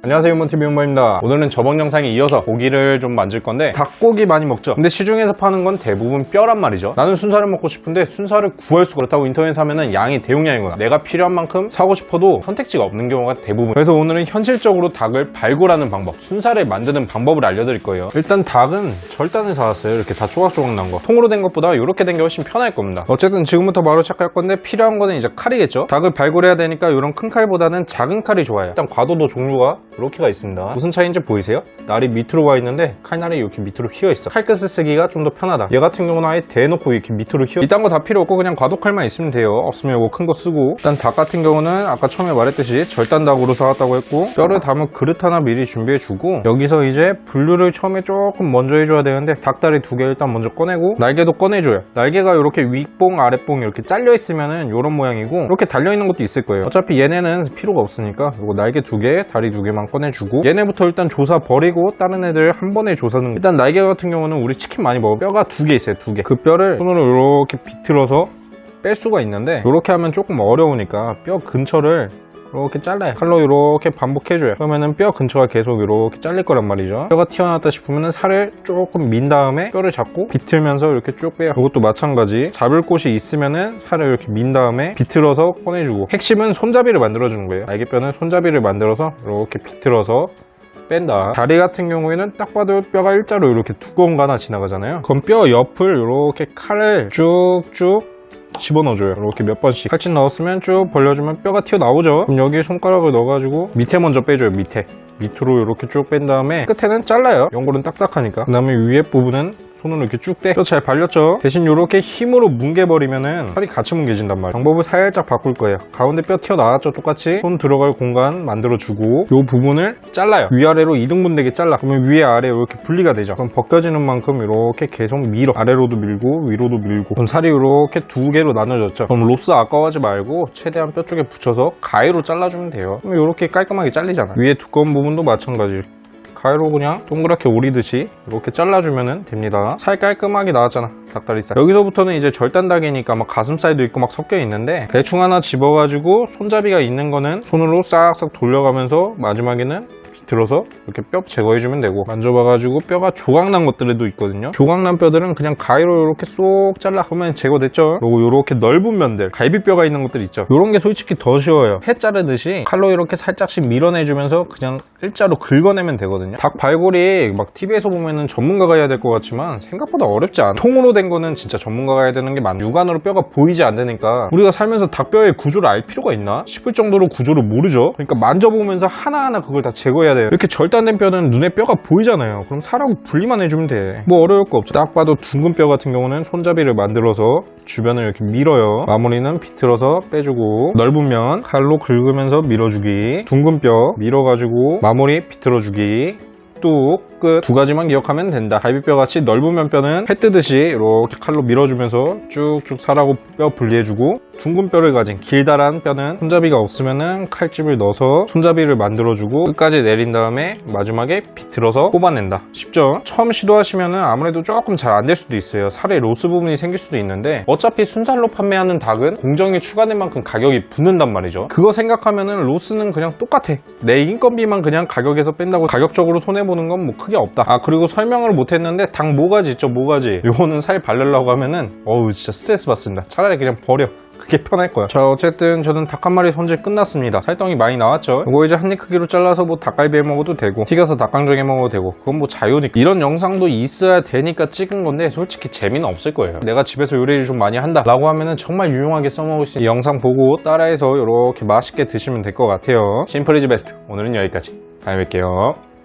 안녕하세요 유몬TV 윤모입니다. 오늘은 저번 영상에 이어서 고기를 좀 만질 건데 닭고기 많이 먹죠? 근데 시중에서 파는 건 대부분 뼈란 말이죠. 나는 순살을 먹고 싶은데 순살을 구할 수가 그렇다고 인터넷에 사면은 양이 대용량이거나 내가 필요한 만큼 사고 싶어도 선택지가 없는 경우가 대부분. 그래서 오늘은 현실적으로 닭을 발굴하는 방법 순살을 만드는 방법을 알려드릴 거예요. 일단 닭은 절단을 사왔어요. 이렇게 다 조각조각 난 거. 통으로 된 것보다 이렇게 된 게 훨씬 편할 겁니다. 어쨌든 지금부터 바로 시작할 건데 필요한 거는 이제 칼이겠죠? 닭을 발굴해야 되니까 이런 큰 칼보다는 작은 칼이 좋아요. 일단 과도도 종류가 이렇게가 있습니다. 무슨 차이인지 보이세요? 날이 밑으로 와 있는데 칼날이 이렇게 밑으로 휘어 있어. 칼끝을 쓰기가 좀 더 편하다. 얘 같은 경우는 아예 대놓고 이렇게 밑으로 휘어. 이딴 거 다 필요 없고 그냥 과도칼만 있으면 돼요. 없으면 이거 큰 거 쓰고. 일단 닭 같은 경우는 아까 처음에 말했듯이 절단닭으로 사왔다고 했고 뼈를 담은 그릇 하나 미리 준비해 주고 여기서 이제 분류를 처음에 조금 먼저 해줘야 되는데 닭다리 두 개 일단 먼저 꺼내고 날개도 꺼내줘요. 날개가 이렇게 윗봉 아랫봉 이렇게 잘려 있으면은 이런 모양이고 이렇게 달려 있는 것도 있을 거예요. 어차피 얘네는 필요가 없으니까 이거 날개 두 개 다리 두 개만 꺼내주고 얘네부터 일단 조사 버리고 다른 애들 한 번에 조사는 일단 날개 같은 경우는 우리 치킨 많이 먹어. 뼈가 두 개 있어요 두 개. 그 뼈를 손으로 이렇게 비틀어서 뺄 수가 있는데 이렇게 하면 조금 어려우니까 뼈 근처를 이렇게 잘라요 칼로 이렇게 반복해줘요. 그러면은 뼈 근처가 계속 이렇게 잘릴 거란 말이죠. 뼈가 튀어나왔다 싶으면은 살을 조금 민 다음에 뼈를 잡고 비틀면서 이렇게 쭉 빼요. 이것도 마찬가지. 잡을 곳이 있으면은 살을 이렇게 민 다음에 비틀어서 꺼내주고. 핵심은 손잡이를 만들어주는 거예요. 날개뼈는 손잡이를 만들어서 이렇게 비틀어서 뺀다. 다리 같은 경우에는 딱 봐도 뼈가 일자로 이렇게 두꺼운 거 하나 지나가잖아요. 그럼 뼈 옆을 이렇게 칼을 쭉쭉 집어넣어줘요. 이렇게 몇 번씩. 칼집 넣었으면 쭉 벌려주면 뼈가 튀어나오죠. 그럼 여기에 손가락을 넣어가지고 밑에 먼저 빼줘요. 밑에. 밑으로 이렇게 쭉 뺀 다음에 끝에는 잘라요. 연골은 딱딱하니까. 그 다음에 위에 부분은 손으로 이렇게 쭉 떼. 뼈 잘 발렸죠? 대신 이렇게 힘으로 뭉개버리면은 살이 같이 뭉개진단 말이에요. 방법을 살짝 바꿀 거예요. 가운데 뼈 튀어나왔죠? 똑같이. 손 들어갈 공간 만들어주고 이 부분을 잘라요. 위아래로 이등분 되게 잘라. 그러면 위에 아래 이렇게 분리가 되죠. 그럼 벗겨지는 만큼 이렇게 계속 밀어. 아래로도 밀고 위로도 밀고. 그럼 살이 이렇게 두 개로 나눠졌죠. 그럼 롭스 아까워하지 말고 최대한 뼈 쪽에 붙여서 가위로 잘라주면 돼요. 그럼 이렇게 깔끔하게 잘리잖아. 위에 두꺼운 부분도 마찬가지. 가위로 그냥 동그랗게 오리듯이 이렇게 잘라주면 됩니다. 살 깔끔하게 나왔잖아. 닭다리살. 여기서부터는 이제 절단닭이니까 막 가슴살도 있고 막 섞여 있는데 대충 하나 집어가지고 손잡이가 있는 거는 손으로 싹싹 돌려가면서 마지막에는 비틀어서 이렇게 뼈 제거해주면 되고 만져봐가지고 뼈가 조각난 것들도 있거든요. 조각난 뼈들은 그냥 가위로 이렇게 쏙 잘라 그러면 제거됐죠. 그리고 이렇게 넓은 면들 갈비뼈가 있는 것들 있죠. 이런 게 솔직히 더 쉬워요. 해 자르듯이 칼로 이렇게 살짝씩 밀어내주면서 그냥 일자로 긁어내면 되거든요. 닭 발골이 막 TV에서 보면은 전문가가 해야 될 것 같지만 생각보다 어렵지 않아. 통으로 된 거는 진짜 전문가가 해야 되는 게 많아. 육안으로 뼈가 보이지 않으니까 우리가 살면서 닭뼈의 구조를 알 필요가 있나 싶을 정도로 구조를 모르죠. 그러니까 만져보면서 하나하나 그걸 다 제거해야 돼요. 이렇게 절단된 뼈는 눈에 뼈가 보이잖아요. 그럼 살하고 분리만 해주면 돼. 뭐 어려울 거 없죠. 딱 봐도 둥근 뼈 같은 경우는 손잡이를 만들어서 주변을 이렇게 밀어요. 마무리는 비틀어서 빼주고 넓은 면 칼로 긁으면서 밀어주기. 둥근 뼈 밀어가지고 마무리 비틀어주기. 뚝, 끝. 두 가지만 기억하면 된다. 갈비뼈 같이 넓은 면뼈는 회 뜨듯이 이렇게 칼로 밀어주면서 쭉쭉 살하고 뼈 분리해주고 둥근 뼈를 가진 길다란 뼈는 손잡이가 없으면은 칼집을 넣어서 손잡이를 만들어주고 끝까지 내린 다음에 마지막에 비틀어서 뽑아낸다. 쉽죠? 처음 시도하시면은 아무래도 조금 잘 안 될 수도 있어요. 살에 로스 부분이 생길 수도 있는데 어차피 순살로 판매하는 닭은 공정이 추가된 만큼 가격이 붙는단 말이죠. 그거 생각하면은 로스는 그냥 똑같아. 내 인건비만 그냥 가격에서 뺀다고 가격적으로 손해보는 건 뭐 크게 없다. 아 그리고 설명을 못했는데 닭 모가지 있죠 모가지. 요거는 살 바르려고 하면은 어우 진짜 스트레스 받습니다. 차라리 그냥 버려. 그게 편할 거야. 자, 어쨌든 저는 닭 한 마리 손질 끝났습니다. 살덩이 많이 나왔죠? 이거 이제 한 입 크기로 잘라서 뭐 닭갈비 해 먹어도 되고, 튀겨서 닭강정 해 먹어도 되고, 그건 뭐 자유니까. 이런 영상도 있어야 되니까 찍은 건데, 솔직히 재미는 없을 거예요. 내가 집에서 요리를 좀 많이 한다. 라고 하면은 정말 유용하게 써먹을 수 있는 영상 보고 따라해서 이렇게 맛있게 드시면 될 것 같아요. 심플이즈 베스트. 오늘은 여기까지. 다음에 뵐게요.